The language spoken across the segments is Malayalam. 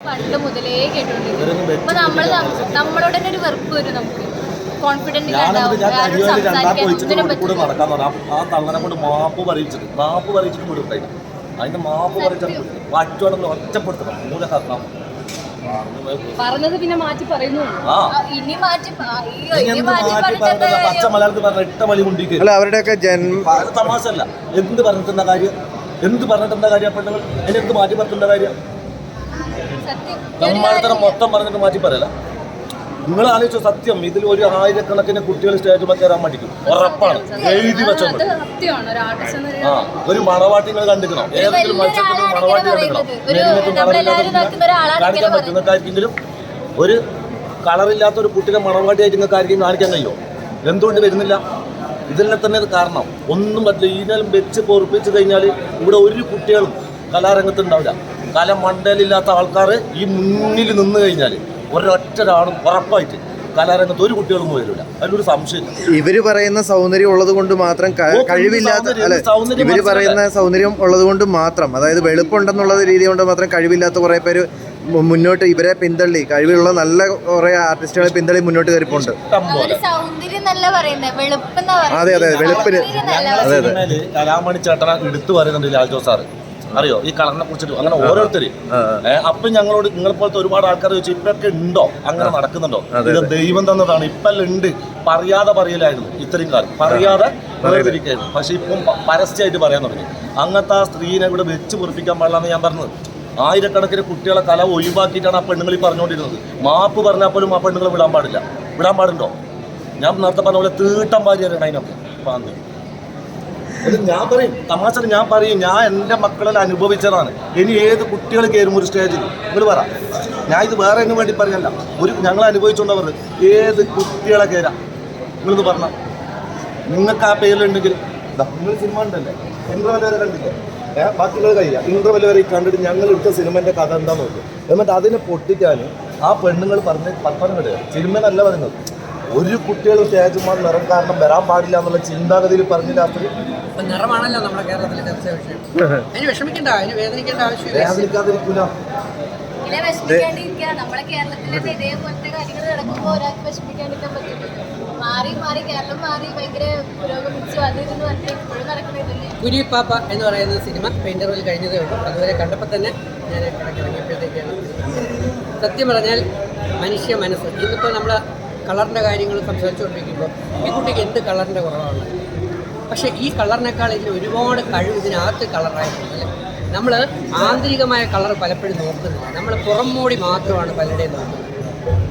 പണ്ട് മുതലേ കേട്ടോണ്ടിരിക്കും അപ്പൊ നമ്മൾ നമ്മളോട് തന്നെ ഒരു വെറുപ്പ് വരും നമുക്ക്. കോൺഫിഡന്റ് കൂടെ മാപ്പ് പറയിച്ചിട്ട് മാപ്പ് പറയിച്ചിട്ട് കൂടെ ഉണ്ടായില്ല അതിന്റെ മാപ്പ് പറയിച്ചാൽ പറ്റുവാണെന്ന് ഒറ്റപ്പെടുത്തണം. മൂല കാരണം പറഞ്ഞത് പിന്നെ മാറ്റി പറയുന്നു. ആ. ഇനി മാറ്റി പച്ച കാര്യം? മലയാളത്തിൽ പറഞ്ഞ ഇട്ട വലി കൊണ്ടിരിക്കുക അല്ല അവരുടെയൊക്കെ ജന്മ തമാശ അല്ല എന്ത് പറഞ്ഞിട്ടെന്താ കാര്യം? എന്ത് പറഞ്ഞിട്ടെന്താ കാര്യം പെണ്ണുങ്ങൾ? അതിന് എന്ത് മാറ്റി പറഞ്ഞിട്ടുള്ള കാര്യം? നമ്മളിത്തരം മൊത്തം പറഞ്ഞിട്ട് മാറ്റി പറയല. നിങ്ങൾ ആലോചിച്ച സത്യം. ഇതിൽ ഒരു ആയിരക്കണക്കിന് കുട്ടികൾ സ്റ്റേജ് കയറാൻ പഠിക്കും ഉറപ്പാണ്. എഴുതി വെച്ചോ സത്യമാണ്. ഒരു ആർട്ടിസ്റ്റ് എന്ന ആ ഒരു മണവാട്ടി നിങ്ങൾ കണ്ടിരിക്കണം ഏതെങ്കിലും മത്സരത്തിൽ മണവാട്ടി ഒരാളാണ് കാണിക്കാൻ പറ്റും ഒരു കളറില്ലാത്ത ഒരു കുട്ടിയുടെ മണവാട്ടിയായിട്ട് നിങ്ങൾക്ക് ആർക്കെങ്കിലും കാണിക്കാൻ കഴിയോ? എന്തുകൊണ്ട് വരുന്നില്ല? ഇതിനെ തന്നെ കാരണം. ഒന്നും പറ്റില്ല. ഇതിനാലും വെച്ച് പൊറപ്പിച്ച് കഴിഞ്ഞാൽ ഇവിടെ ഒരു കുട്ടികളും കലാരംഗത്ത് ഉണ്ടാവില്ല. കല മണ്ടലില്ലാത്ത ആൾക്കാർ ഈ മുന്നിൽ നിന്ന് കഴിഞ്ഞാൽ ഒരൊറ്റ ഒരാളും ഉറപ്പായിട്ട് കലാരംഗത്ത് ഒരു കുട്ടികളും വരില്ല. അതിലൊരു സംശയമില്ല. ഇവർ പറയുന്ന സൗന്ദര്യം ഉള്ളത് കൊണ്ട് മാത്രം കഴിവില്ലാത്ത ഇവർ പറയുന്ന സൗന്ദര്യം ഉള്ളത് കൊണ്ട് മാത്രം അതായത് വെളുപ്പുണ്ടെന്നുള്ള രീതി കൊണ്ട് മാത്രം കഴിവില്ലാത്ത കുറേ പേര് മുന്നോട്ട് ഇവരെ പിന്തള്ളി കഴിവുള്ള നല്ല കുറെ ആർട്ടിസ്റ്റുകളെ പിന്തള്ളി മുന്നോട്ട് കയറിപ്പോണ്ട് അതെ, അതെ, വെളുപ്പിന്. അതെ, അതെ. കലാമണി ചേട്ടനെ എടുത്തു പറയുന്നുണ്ട് ലാൽ ജോസ് സാറ്. അറിയോ? ഈ കളറിനെ കുറിച്ചിട്ട് അങ്ങനെ ഓരോരുത്തര്. അപ്പൊ ഞങ്ങളോട് നിങ്ങളെ പോലത്തെ ഒരുപാട് ആൾക്കാർ ചോദിച്ചു ഇപ്പൊക്കെ ഉണ്ടോ? അങ്ങനെ നടക്കുന്നുണ്ടോ? ഇത് ദൈവം തന്നതാണ്. ഇപ്പൊ ഉണ്ട് പറയാതെ പറയലായിരുന്നു ഇത്രയും കാലം. പറയാതെ വേർതിരിക്കായിരുന്നു പക്ഷെ ഇപ്പം പരസ്യമായിട്ട് പറയാൻ തുടങ്ങി. അങ്ങനത്തെ ആ സ്ത്രീനെ ഇവിടെ വെച്ച് പൊറിപ്പിക്കാൻ പാടില്ലെന്ന് ഞാൻ പറഞ്ഞത്. ആയിരക്കണക്കിന് കുട്ടികളെ കല ഒഴിവാക്കിയിട്ടാണ് ആ പെണ്ണുങ്ങൾ ഈ പറഞ്ഞുകൊണ്ടിരുന്നത്. മാപ്പ് പറഞ്ഞാൽ പോലും ആ പെണ്ണുങ്ങളെ വിടാൻ പാടില്ല. വിടാൻ പാടുണ്ടോ? ഞാൻ നേരത്തെ പറഞ്ഞ പോലെ തീട്ടം ഭാര്യയാണ് അതിനൊക്കെ പാന്ത്. ഞാൻ പറയും തമാശ ഞാൻ പറയും ഞാൻ എന്റെ മക്കളിൽ അനുഭവിച്ചതാണ്. ഇനി ഏത് കുട്ടികൾ കയറും ഒരു സ്റ്റേജിൽ നിങ്ങൾ പറ. ഞാൻ ഇത് വേറെ എന്നും വേണ്ടി പറഞ്ഞല്ല. ഒരു ഞങ്ങൾ അനുഭവിച്ചുകൊണ്ടവർ ഏത് കുട്ടികളെ കയറാം? നിങ്ങളിത് പറഞ്ഞ. നിങ്ങൾക്ക് ആ പേരിലുണ്ടെങ്കിൽ നിങ്ങൾ സിനിമ ഉണ്ടല്ലേ ഇന്റർവെൽ വരെ കണ്ടില്ലേ? ഏഹ് ബാക്കിയുള്ളത് ഇന്ദ്ര ഇന്റർവെൽ വരെ കണ്ടിട്ട് ഞങ്ങൾ എടുത്ത സിനിമന്റെ കഥ എന്താ നോക്കും. എന്നിട്ട് അതിനെ പൊട്ടിക്കാൻ ആ പെണ്ണുങ്ങൾ പറഞ്ഞ് പത്രം കിട്ടുക സിനിമനല്ല പറയുന്നത് ഒരു കുട്ടികളും സ്റ്റേജുമാർ നിറം കാരണം വരാൻ പാടില്ല എന്നുള്ള ചിന്താഗതിയിൽ പറഞ്ഞില്ല അത്രയും നിറമാണല്ലോ നമ്മുടെ കേരളത്തിലെ ചർച്ച വിഷയം. അതിന് വിഷമിക്കണ്ട അതിന് വേദനിക്കേണ്ട ആവശ്യമില്ല. വേദനിക്കാതിരിക്കൂല. നമ്മളെ കേരളത്തിലൊക്കെ ഇതേപോലത്തെ കാര്യങ്ങൾ നടക്കുമ്പോൾ ഒരാൾക്ക് വിഷമിക്കാണ്ടിരിക്കാൻ പറ്റില്ല മാറി മാറി കേരളം മാറി ഭയങ്കര പുരോഗമിച്ചു അത് ഇതെന്ന് പറഞ്ഞിട്ട് ഇപ്പോഴും നടക്കണില്ലേ കുരിപ്പാപ്പ എന്ന് പറയുന്ന സിനിമ പെയിന്ററിൽ കഴിഞ്ഞതേ ഉള്ളൂ. അതുവരെ കണ്ടപ്പോൾ തന്നെ ഞാൻ ഇടയ്ക്ക് ഇറങ്ങിയപ്പോഴത്തേക്കാണ് സത്യം പറഞ്ഞാൽ മനുഷ്യ മനസ്സ്. ഇന്നിപ്പോൾ നമ്മൾ കളറിന്റെ കാര്യങ്ങൾ സംസാരിച്ചുകൊണ്ടിരിക്കുമ്പോൾ ഈ കുട്ടിക്ക് എന്ത് കളറിന്റെ കുറവാണ്? പക്ഷേ ഈ കളറിനേക്കാൾ ഇതിന് ഒരുപാട് കഴിവ് ഇതിനകത്ത് കളറായിട്ടുണ്ട് അല്ലേ? നമ്മൾ ആന്തരികമായ കളർ പലപ്പോഴും നോക്കുന്നില്ല നമ്മൾ പുറം മൂടി മാത്രമാണ് പലരുടെയും നോക്കുന്നത്.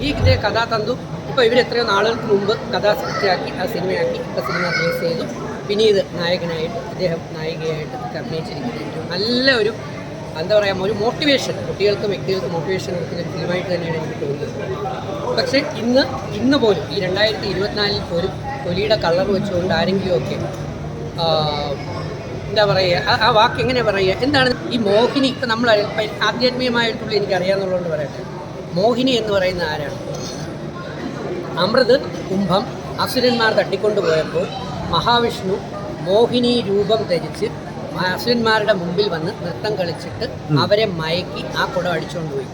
ഈ ഇതിന്റെ കഥാതന്തു ഇപ്പോൾ ഇവർ എത്രയോ നാളുകൾക്ക് മുമ്പ് കഥാ സൃഷ്ടിയാക്കി ആ സിനിമയാക്കി ആ സിനിമ റിലീസ് ചെയ്തു. വിനീത് നായകനായിട്ട് അദ്ദേഹം നായികയായിട്ട് ഒക്കെ അഭിനയിച്ചിരിക്കുന്ന. ഏറ്റവും നല്ല ഒരു എന്താ പറയുക ഒരു മോട്ടിവേഷൻ കുട്ടികൾക്കും വ്യക്തികൾക്കും മോട്ടിവേഷൻ കൊടുക്കുന്ന ഒരു ഫിലിമായിട്ട് തന്നെയാണ് എനിക്ക് തോന്നുന്നത്. പക്ഷേ ഇന്ന് ഇന്ന് പോലും ഈ രണ്ടായിരത്തി ഇരുപത്തിനാലിൽ പോലും തൊലിയുടെ കളർ വെച്ചുകൊണ്ട് ആരെങ്കിലുമൊക്കെ ഒക്കെ എന്താ പറയുക ആ- വാക്ക് എങ്ങനെ പറയുക എന്താണ് ഈ മോഹിനി ഇപ്പം നമ്മൾ ആധ്യാത്മികമായിട്ടുള്ള എനിക്ക് അറിയാമെന്നുള്ളതുകൊണ്ട് പറയട്ടെ. മോഹിനി എന്ന് പറയുന്ന ആരാണ്? അമൃത് കുംഭം അസുരന്മാർ തട്ടിക്കൊണ്ടുപോയപ്പോൾ മഹാവിഷ്ണു മോഹിനി രൂപം ധരിച്ച് അസുരന്മാരുടെ മുമ്പിൽ വന്ന് നൃത്തം കളിച്ചിട്ട് അവരെ മയക്കി ആ കുടം അടിച്ചുകൊണ്ട് പോയി.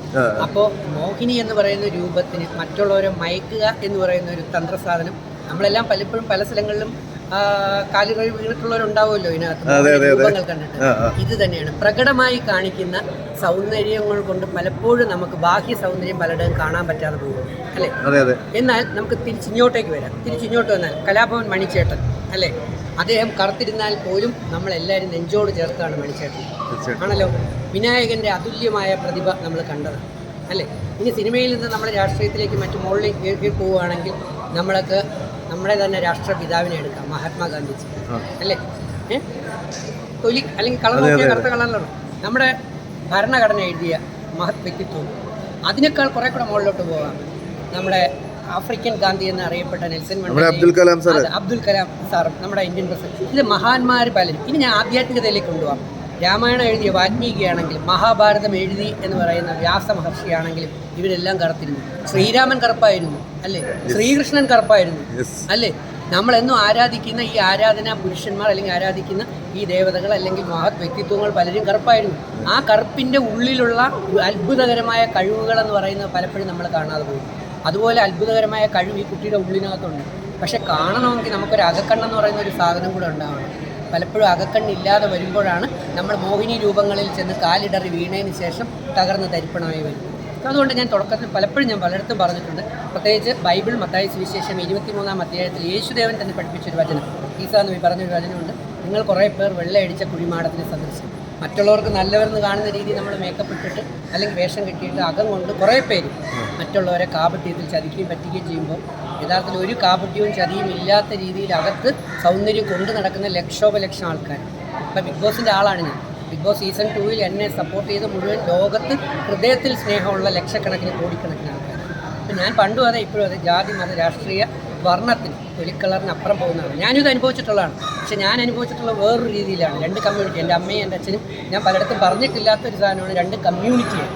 അപ്പോ അപ്പോൾ മോഹിനി എന്ന് പറയുന്ന രൂപത്തിന് മറ്റുള്ളവരെ മയക്കുക എന്ന് പറയുന്ന ഒരു തന്ത്രസാധനം നമ്മളെല്ലാം പലപ്പോഴും പല സ്ഥലങ്ങളിലും കാലുകൾ വീണിട്ടുള്ളവരുണ്ടാവുമല്ലോ ഇതിനകത്ത്. രൂപങ്ങൾ കണ്ടിട്ട്. ഇത് തന്നെയാണ്. പ്രകടമായി കാണിക്കുന്ന സൗന്ദര്യങ്ങൾ കൊണ്ട് പലപ്പോഴും നമുക്ക് ബാഹ്യ സൗന്ദര്യം പലയിടവും കാണാൻ പറ്റാതെ പോകും. അല്ലേ? എന്നാൽ നമുക്ക് തിരിച്ചിങ്ങോട്ടേക്ക് വരാം. തിരിച്ചിങ്ങോട്ട് വന്നാൽ കലാഭവൻ മണിച്ചേട്ടൻ അല്ലേ? അദ്ദേഹം കറുത്തിരുന്നാൽ പോലും നമ്മളെല്ലാവരും നെഞ്ചോട് ചേർത്താണ് മണിച്ചേട്ടൻ. ആണല്ലോ? വിനായകന്റെ അതുല്യമായ പ്രതിഭ നമ്മൾ കണ്ടത് അല്ലേ? ഇനി സിനിമയിൽ നിന്ന് നമ്മൾ രാഷ്ട്രീയത്തിലേക്ക് മറ്റു മുകളിലേക്ക് കയറി പോവുകയാണെങ്കിൽ നമ്മൾക്ക് നമ്മുടെ തന്നെ രാഷ്ട്രപിതാവിനെ എടുക്കാം മഹാത്മാഗാന്ധിജി. അല്ലേ? തൊലി അല്ലെങ്കിൽ കളർ നോക്കിയ കറുത്ത കളറിലാണ്? നമ്മുടെ ഭരണഘടന എഴുതിയ മഹത് വ്യക്തിത്വം. അതിനേക്കാൾ കുറെ കൂടെ മുകളിലോട്ട് പോകാം. നമ്മുടെ ആഫ്രിക്കൻ ഗാന്ധി എന്ന് അറിയപ്പെട്ട നെൽസൺ നമ്മുടെ അബ്ദുൽ കലാം സാർ അബ്ദുൽ കലാം സാർ നമ്മുടെ ഇന്ത്യൻ പ്രസിഡന്റ്. ഇത് മഹാന്മാർ പലരും. ഇനി ഞാൻ ആധ്യാത്മികതയിലേക്ക് കൊണ്ടുപോകാം രാമായണം എഴുതിയ വാൽമീകിയാണെങ്കിലും മഹാഭാരതം എഴുതി എന്ന് പറയുന്ന വ്യാസ മഹർഷിയാണെങ്കിലും ഇവരെല്ലാം കറുത്തിരുന്നു. ശ്രീരാമൻ കറുപ്പായിരുന്നു അല്ലേ? ശ്രീകൃഷ്ണൻ കറുപ്പായിരുന്നു അല്ലെ അല്ലേ? നമ്മളെന്നും ആരാധിക്കുന്ന ഈ ആരാധന പുരുഷന്മാർ അല്ലെങ്കിൽ ആരാധിക്കുന്ന ഈ ദേവതകൾ അല്ലെങ്കിൽ മഹത് വ്യക്തിത്വങ്ങൾ പലരും കറുപ്പായിരുന്നു. ആ കറുപ്പിന്റെ ഉള്ളിലുള്ള അത്ഭുതകരമായ കഴിവുകൾ എന്ന് പറയുന്നത് പലപ്പോഴും നമ്മൾ കാണാതെ പോകും. അതുപോലെ അത്ഭുതകരമായ കഴിവ് ഈ കുട്ടിയുടെ ഉള്ളിനകത്തുണ്ട്. പക്ഷെ കാണണമെങ്കിൽ നമുക്കൊരു അകക്കണ്ണെന്ന് പറയുന്ന ഒരു സാധനം കൂടെ ഉണ്ടാവണം. പലപ്പോഴും അകക്കണ്ണില്ലാതെ വരുമ്പോഴാണ് നമ്മൾ മോഹിനി രൂപങ്ങളിൽ ചെന്ന് കാലിടറി വീണതിന് ശേഷം തകർന്ന് തരിപ്പണമായി വരും. അതുകൊണ്ട് ഞാൻ തുടക്കത്തിൽ പലപ്പോഴും ഞാൻ പലയിടത്തും പറഞ്ഞിട്ടുണ്ട്. പ്രത്യേകിച്ച് ബൈബിൾ മത്തായ സുവിശേഷം ഇരുപത്തിമൂന്നാം അധ്യായത്തിൽ യേശുദേവൻ തന്നെ പഠിപ്പിച്ചൊരു വചനം. ഈസാ എന്ന് പറഞ്ഞൊരു വചനമുണ്ട്. നിങ്ങൾ കുറേ പേർ വെള്ളയടിച്ച കുഴിമാടത്തിന് സദൃശ്യം മറ്റുള്ളവർക്ക് നല്ലവരെന്ന് കാണുന്ന രീതിയിൽ നമ്മൾ മേക്കപ്പ് ഇട്ടിട്ട് അല്ലെങ്കിൽ വേഷം കെട്ടിയിട്ട് അകം കൊണ്ട് കുറേ പേര് മറ്റുള്ളവരെ കാപട്യത്തിൽ ചതിക്കുകയും പറ്റുകയും ചെയ്യുമ്പോൾ യഥാർത്ഥത്തിൽ ഒരു കാപട്യവും ചതിയും ഇല്ലാത്ത രീതിയിൽ അകത്ത് സൗന്ദര്യം കൊണ്ട് നടക്കുന്ന ലക്ഷോപലക്ഷം ആൾക്കാർ. ഇപ്പം ബിഗ് ബോസിന്റെ ആളാണ് ഞാൻ. ബിഗ് ബോസ് സീസൺ ടൂവിൽ എന്നെ സപ്പോർട്ട് ചെയ്ത് മുഴുവൻ ലോകത്ത് ഹൃദയത്തിൽ സ്നേഹമുള്ള ലക്ഷക്കണക്കിന് കോടിക്കണക്കിന് ആൾക്കാർ. അപ്പം ഞാൻ പണ്ടും അതെ ഇപ്പോഴും അതെ. ജാതി മത രാഷ്ട്രീയ വർണത്തിന് വെളിക്കളറിന് അപ്പുറം പോകുന്നതാണ്. ഞാനിത് അനുഭവിച്ചിട്ടുള്ളതാണ്. പക്ഷെ ഞാൻ അനുഭവിച്ചിട്ടുള്ള വേറൊരു രീതിയിലാണ്. രണ്ട് കമ്മ്യൂണിറ്റി എന്റെ അമ്മയും എന്റെ അച്ഛനും ഞാൻ പലയിടത്തും പറഞ്ഞിട്ടില്ലാത്ത ഒരു സാധനമാണ് രണ്ട് കമ്മ്യൂണിറ്റിയാണ്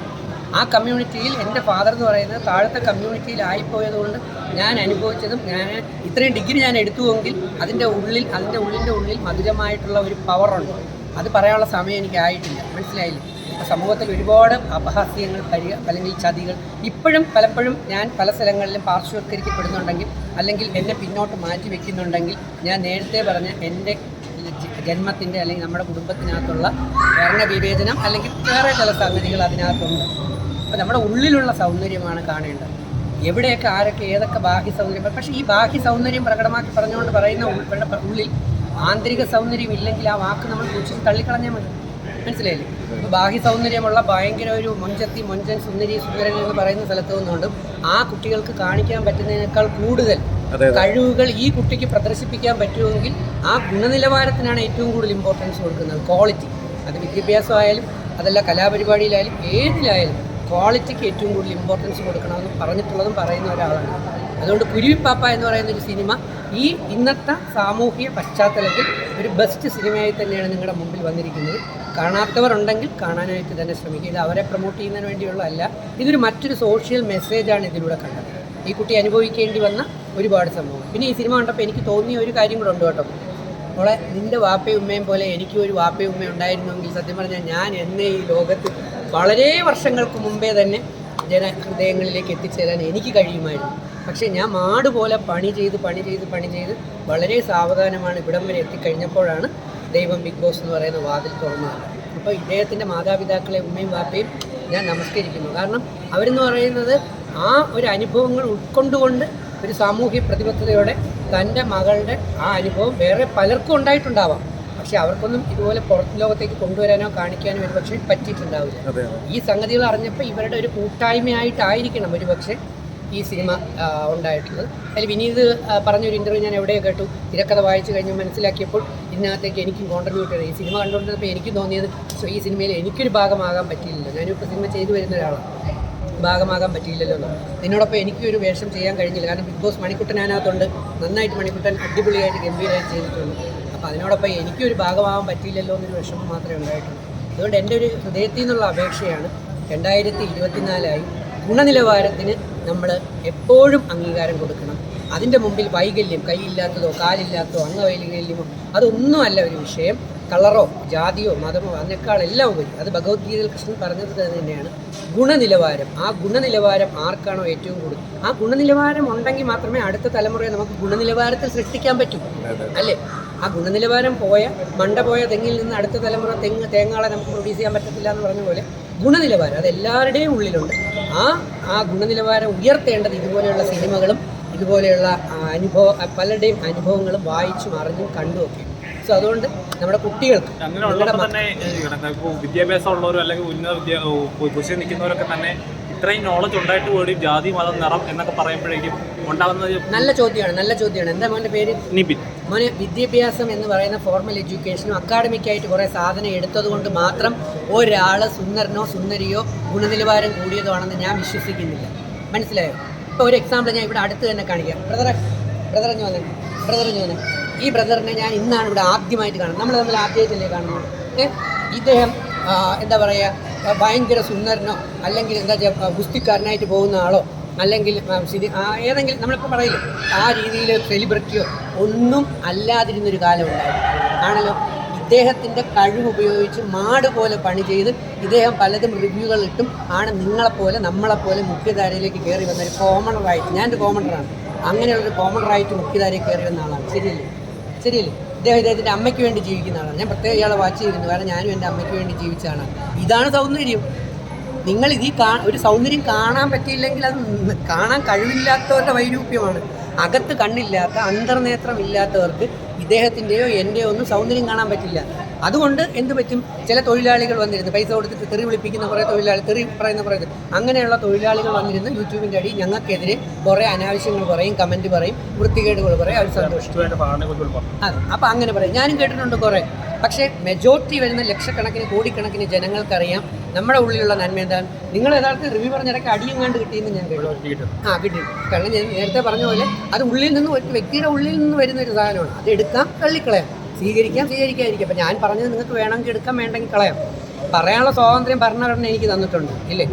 ആ കമ്മ്യൂണിറ്റിയിൽ എന്റെ ഫാദർ എന്ന് പറയുന്നത് താഴത്തെ കമ്മ്യൂണിറ്റിയിലായിപ്പോയതുകൊണ്ട് ഞാൻ അനുഭവിച്ചതും ഞാൻ ഇത്രയും ഡിഗ്രി ഞാൻ എടുത്തുവെങ്കിൽ അതിന്റെ ഉള്ളിൽ അതിന്റെ ഉള്ളിന്റെ ഉള്ളിൽ മധുരമായിട്ടുള്ള ഒരു പവറുണ്ട് അത് പറയാനുള്ള സമയം എനിക്ക് ആയിട്ടില്ല. മനസ്സിലായില്ലേ? സമൂഹത്തിൽ ഒരുപാട് അപഹാസ്യങ്ങൾ പരി അല്ലെങ്കിൽ ചതികൾ ഇപ്പോഴും പലപ്പോഴും ഞാൻ പല സ്ഥലങ്ങളിലും പാർശ്വവൽക്കരിക്കപ്പെടുന്നുണ്ടെങ്കിൽ അല്ലെങ്കിൽ എന്നെ പിന്നോട്ട് മാറ്റി വെക്കുന്നുണ്ടെങ്കിൽ ഞാൻ നേരത്തെ പറഞ്ഞ എന്റെ ജന്മത്തിന്റെ അല്ലെങ്കിൽ നമ്മുടെ കുടുംബത്തിനകത്തുള്ള വർണവിവേചനം അല്ലെങ്കിൽ വേറെ ചില സംഗതികൾ അതിനകത്തുണ്ട്. അപ്പോൾ നമ്മുടെ ഉള്ളിലുള്ള സൗന്ദര്യമാണ് കാണേണ്ടത്. എവിടെയൊക്കെ ആരൊക്കെ ഏതൊക്കെ ബാഹ്യ സൗന്ദര്യം പക്ഷേ ഈ ബാഹ്യ സൗന്ദര്യം പ്രകടമാക്കി പറഞ്ഞുകൊണ്ട് പറയുന്ന ഉള്ളിൽ ആന്തരിക സൗന്ദര്യം ഇല്ലെങ്കിൽ ആ വാക്ക് നമ്മൾ സൂക്ഷിച്ച് തള്ളിക്കളഞ്ഞാൽ മതി. മനസ്സിലായില്ലേ? ബാഹ്യ സൗന്ദര്യമുള്ള ഭയങ്കര ഒരു മുൻചെത്തി മുൻചൻ സുന്ദരി സുന്ദരൻ എന്ന് പറയുന്ന സ്ഥലത്ത് നിന്നുകൊണ്ടും ആ കുട്ടികൾക്ക് കാണിക്കാൻ പറ്റുന്നതിനേക്കാൾ കൂടുതൽ കഴിവുകൾ ഈ കുട്ടിക്ക് പ്രദർശിപ്പിക്കാൻ പറ്റുമെങ്കിൽ ആ ഗുണനിലവാരത്തിനാണ് ഏറ്റവും കൂടുതൽ ഇമ്പോർട്ടൻസ് കൊടുക്കുന്നത്. ക്വാളിറ്റി അത് വിദ്യാഭ്യാസമായാലും അതല്ല കലാപരിപാടിയിലായാലും ഏതിലായാലും ക്വാളിറ്റിക്ക് ഏറ്റവും കൂടുതൽ ഇമ്പോർട്ടൻസ് കൊടുക്കണമെന്ന് പറഞ്ഞിട്ടുള്ളതും പറയുന്ന ഒരാളാണ്. അതുകൊണ്ട് കുരുവിപ്പാപ്പ എന്ന് പറയുന്ന ഒരു സിനിമ ഈ ഇന്നത്തെ സാമൂഹിക പശ്ചാത്തലത്തിൽ ഒരു ബെസ്റ്റ് സിനിമയായി തന്നെയാണ് നിങ്ങളുടെ മുമ്പിൽ വന്നിരിക്കുന്നത്. കാണാത്തവർ ഉണ്ടെങ്കിൽ കാണാനായിട്ട് തന്നെ ശ്രമിക്കുക. ഇത് അവരെ പ്രൊമോട്ട് ചെയ്യുന്നതിന് വേണ്ടിയുള്ളതല്ല. ഇതൊരു മറ്റൊരു സോഷ്യൽ മെസ്സേജാണ് ഇതിലൂടെ കണ്ടത്. ഈ കുട്ടി അനുഭവിക്കേണ്ടി വന്ന ഒരുപാട് സംഭവം പിന്നെ ഈ സിനിമ കണ്ടപ്പോൾ എനിക്ക് തോന്നിയ ഒരു കാര്യം കൂടെ ഉണ്ട് കേട്ടോ. മോളെ നിന്റെ വാപ്പയും ഉമ്മയും പോലെ എനിക്കും ഒരു വാപ്പയും ഉമ്മയും ഉണ്ടായിരുന്നെങ്കിൽ സത്യം പറഞ്ഞാൽ ഞാൻ എന്നെ ഈ ലോകത്ത് വളരെ വർഷങ്ങൾക്ക് മുമ്പേ തന്നെ ജനഹൃദയങ്ങളിലേക്ക് എത്തിച്ചേരാൻ എനിക്ക് കഴിയുമായിരുന്നു. പക്ഷേ ഞാൻ മാട് പോലെ പണി ചെയ്ത് പണി ചെയ്ത് പണി ചെയ്ത് വളരെ സാവധാനമാണ് ഇവിടം വരെ എത്തിക്കഴിഞ്ഞപ്പോഴാണ് ദൈവം ബിഗ് ബോസ് എന്ന് പറയുന്ന വാതിൽ തുറന്നത്. അപ്പോൾ ഇദ്ദേഹത്തിന്റെ മാതാപിതാക്കളെ ഉമ്മയും വാപ്പയും ഞാൻ നമസ്കരിക്കുന്നു. കാരണം അവരെന്ന് പറയുന്നത് ആ ഒരു അനുഭവങ്ങൾ ഉൾക്കൊണ്ടുകൊണ്ട് ഒരു സാമൂഹ്യ പ്രതിബദ്ധതയോടെ തന്റെ മകളുടെ ആ അനുഭവം വേറെ പലർക്കും ഉണ്ടായിട്ടുണ്ടാവാം. പക്ഷെ അവർക്കൊന്നും ഇതുപോലെ പുറത്ത് ലോകത്തേക്ക് കൊണ്ടുവരാനോ കാണിക്കാനോ ഒരു പക്ഷേ പറ്റിയിട്ടുണ്ടാവില്ല ഈ സംഗതികൾ അറിഞ്ഞപ്പോൾ ഇവരുടെ ഒരു കൂട്ടായ്മയായിട്ടായിരിക്കണം ഒരു പക്ഷേ ഈ സിനിമ ഉണ്ടായിട്ടുള്ളത്. അതിൽ വിനീത് പറഞ്ഞൊരു ഇന്റർവ്യൂ ഞാൻ എവിടെയോ കേട്ടു. തിരക്കഥ വായിച്ചു കഴിഞ്ഞ് മനസ്സിലാക്കിയപ്പോൾ ഇതിനകത്തേക്ക് എനിക്കും കോൺട്രിബ്യൂട്ട് ചെയ്തു. ഈ സിനിമ കണ്ടുകൊണ്ടിരുന്നപ്പോൾ എനിക്ക് തോന്നിയത് സോ ഈ സിനിമയിൽ എനിക്കൊരു ഭാഗമാകാൻ പറ്റിയില്ലല്ലോ. ഞാനിപ്പോൾ സിനിമ ചെയ്തു വരുന്ന ഒരാളാണ് ഭാഗമാകാൻ പറ്റിയില്ലല്ലോ നിന്നോടൊപ്പം എനിക്കൊരു വേഷം ചെയ്യാൻ കഴിഞ്ഞില്ല. കാരണം ബിഗ് ബോസ് മണിക്കുട്ടൻ അതിനകത്തുണ്ട്. നന്നായിട്ട് മണിക്കുട്ടൻ അടിപൊളിയായിട്ട് ഗംഭീരമായിട്ട് ചെയ്തിട്ടുണ്ട്. അപ്പോൾ അതിനോടൊപ്പം എനിക്കൊരു ഭാഗമാകാൻ പറ്റിയില്ലല്ലോ എന്നൊരു വിഷമം മാത്രമേ ഉണ്ടായിട്ടുള്ളൂ. അതുകൊണ്ട് എന്റെ ഒരു ഹൃദയത്തിൽ നിന്നുള്ള അപേക്ഷയാണ് രണ്ടായിരത്തി ഇരുപത്തിനാലായി ഗുണനിലവാരത്തിന് നമ്മൾ എപ്പോഴും അംഗീകാരം കൊടുക്കണം. അതിന്റെ മുമ്പിൽ വൈകല്യം കൈയില്ലാത്തതോ കാലില്ലാത്തതോ അംഗവൈകല്യമോ അതൊന്നുമല്ല ഒരു വിഷയം. കളറോ ജാതിയോ മതമോ അതിനേക്കാളെല്ലാം ഉപരി. അത് ഭഗവത്ഗീതയിൽ കൃഷ്ണൻ പറഞ്ഞത് തന്നെയാണ്. ഗുണനിലവാരം. ആ ഗുണനിലവാരം ആർക്കാണോ ഏറ്റവും കൂടുതൽ ആ ഗുണനിലവാരം ഉണ്ടെങ്കിൽ മാത്രമേ അടുത്ത തലമുറയെ നമുക്ക് ഗുണനിലവാരത്തിൽ സൃഷ്ടിക്കാൻ പറ്റൂ. അല്ലേ? ആ ഗുണനിലവാരം പോയ മണ്ട പോയ തെങ്ങിൽ നിന്ന് അടുത്ത തലമുറ തെങ്ങ് തേങ്ങാളെ നമുക്ക് പ്രൊഡ്യൂസ് ചെയ്യാൻ പറ്റത്തില്ല എന്ന് പറഞ്ഞ പോലെ ഗുണനിലവാരം അത് എല്ലാവരുടെയും ഉള്ളിലുണ്ട്. ആ ആ ഗുണനിലവാരം ഉയർത്തേണ്ടത് ഇതുപോലെയുള്ള സിനിമകളും ഇതുപോലെയുള്ള അനുഭവ പലരുടെയും അനുഭവങ്ങളും വായിച്ചും അറിഞ്ഞും കണ്ടുമൊക്കെ സോ അതുകൊണ്ട് നമ്മുടെ കുട്ടികൾക്ക് അങ്ങനെ നിങ്ങളുടെ ഉള്ളപ്പോൾ മക്ക- തന്നെ ഇപ്പോൾ വിദ്യാഭ്യാസം ഉള്ളവരും അല്ലെങ്കിൽ ഉന്നത നിൽക്കുന്നവരൊക്കെ തന്നെ ഇത്രയും നോളജ് ഉണ്ടായിട്ട് പോലും ജാതി മതം നിറം എന്നൊക്കെ പറയുമ്പോഴേക്കും ഉണ്ടാകുന്നത് നല്ല ചോദ്യമാണ് നല്ല ചോദ്യമാണ്. എന്താ മോന്റെ പേര്? നിബിൻ. മോനെ വിദ്യാഭ്യാസം എന്ന് പറയുന്ന ഫോർമൽ എഡ്യൂക്കേഷനും അക്കാഡമിക്കായിട്ട് കുറേ സാധനം എടുത്തത് കൊണ്ട് മാത്രം ഒരാൾ സുന്ദരനോ സുന്ദരിയോ ഗുണനിലവാരം കൂടിയതോ ആണെന്ന് ഞാൻ വിശ്വസിക്കുന്നില്ല. മനസ്സിലായോ? ഇപ്പോൾ ഒരു എക്സാമ്പിൾ ഞാൻ ഇവിടെ അടുത്ത് തന്നെ കാണിക്കാം. ബ്രദറെ ബ്രദർ ഞാൻ ബ്രദർ ഞാൻ ഈ ബ്രദറിനെ ഞാൻ ഇന്നാണ് ഇവിടെ ആദ്യമായിട്ട് കാണുന്നത്. നമ്മൾ തമ്മിൽ ആദ്യമായിട്ടല്ലേ കാണുന്നത്? ഇദ്ദേഹം എന്താ പറയുക ഭയങ്കര സുന്ദരനോ അല്ലെങ്കിൽ എന്താ ചെയ്യുക ഗുസ്തിക്കാരനായിട്ട് പോകുന്ന ആളോ അല്ലെങ്കിൽ സിനി- ഏതെങ്കിലും നമ്മളിപ്പോൾ പറയില്ല ആ രീതിയിൽ സെലിബ്രിറ്റിയോ ഒന്നും അല്ലാതിരുന്നൊരു കാലം ഉണ്ടായിരുന്നു. ആണല്ലോ? ഇദ്ദേഹത്തിന്റെ കഴിവുപയോഗിച്ച് മാട് പോലെ പണി ചെയ്ത് ഇദ്ദേഹം പലതും റിവ്യൂകൾ ഇട്ടും ആണ് നിങ്ങളെപ്പോലെ നമ്മളെപ്പോലെ മുഖ്യധാരയിലേക്ക് കയറി വന്ന ഒരു കോമണറായിട്ട് ഞാനൊരു കോമണറാണ് അങ്ങനെയുള്ളൊരു കോമണറായിട്ട് മുഖ്യധാരയിൽ കയറി വന്ന ആളാണ്. ശരിയല്ലേ? ശരിയല്ലേ? ഇദ്ദേഹം ഇദ്ദേഹത്തിന്റെ അമ്മയ്ക്ക് വേണ്ടി ജീവിക്കുന്ന ആളാണ് ഞാൻ പ്രത്യേക ഇയാളെ വാച്ച് ചെയ്തിരുന്നു. കാരണം ഞാനും എന്റെ അമ്മയ്ക്ക് വേണ്ടി ജീവിച്ചാണ് ഇതാണ് സൗന്ദര്യം. നിങ്ങൾ ഈ കാ ഒരു സൗന്ദര്യം കാണാൻ പറ്റിയില്ലെങ്കിൽ അത് കാണാൻ കഴിവില്ലാത്തവരുടെ വൈരൂപ്യമാണ്. അകത്ത് കണ്ണില്ലാത്ത അന്തർനേത്രം ഇല്ലാത്തവർക്ക് ഇദ്ദേഹത്തിന്റെയോ എന്റെയോ ഒന്നും സൗന്ദര്യം കാണാൻ പറ്റില്ല. അതുകൊണ്ട് എന്ത് പറ്റും? ചില തൊഴിലാളികൾ വന്നിരുന്നു. പൈസ കൊടുത്തിട്ട് തെറി വിളിപ്പിക്കുന്ന കുറേ തൊഴിലാളി തെറി പറയുന്ന കുറേ അങ്ങനെയുള്ള തൊഴിലാളികൾ വന്നിരുന്നു. യൂട്യൂബിന്റെ അടി ഞങ്ങൾക്കെതിരെ കുറേ അനാവശ്യങ്ങൾ പറയും കമന്റ് പറയും വൃത്തികേടുകൾ പറയും. അവർ സന്തോഷിച്ചു അതെ. അപ്പം അങ്ങനെ പറയും. ഞാനും കേട്ടിട്ടുണ്ട് കുറേ. പക്ഷേ മെജോറിറ്റി വരുന്ന ലക്ഷക്കണക്കിന് കോടിക്കണക്കിന് ജനങ്ങൾക്കറിയാം നമ്മുടെ ഉള്ളിലുള്ള നന്മ എന്താണ്. നിങ്ങൾ യഥാർത്ഥത്തിൽ റിവ്യൂ പറഞ്ഞിടയ്ക്ക് അടിയും കണ്ട് കിട്ടിയെന്ന് ഞാൻ കേട്ടു. ആ കിട്ടി. കാരണം ഞാൻ നേരത്തെ പറഞ്ഞ പോലെ അത് ഉള്ളിൽ നിന്ന് ഒരു വ്യക്തിയുടെ ഉള്ളിൽ നിന്ന് വരുന്ന ഒരു സാധനമാണ്. അത് എടുക്കാം തള്ളിക്കളയാം. സ്വീകരിക്കാം സ്വീകരിക്കാതിരിക്കാം. അപ്പം ഞാൻ പറഞ്ഞത് നിങ്ങൾക്ക് വേണമെങ്കിൽ എടുക്കാം വേണ്ടെങ്കിൽ കളയാം. പറയാനുള്ള സ്വാതന്ത്ര്യം ഭരണഘടന എനിക്ക് തന്നിട്ടുണ്ട് ഇല്ലേ?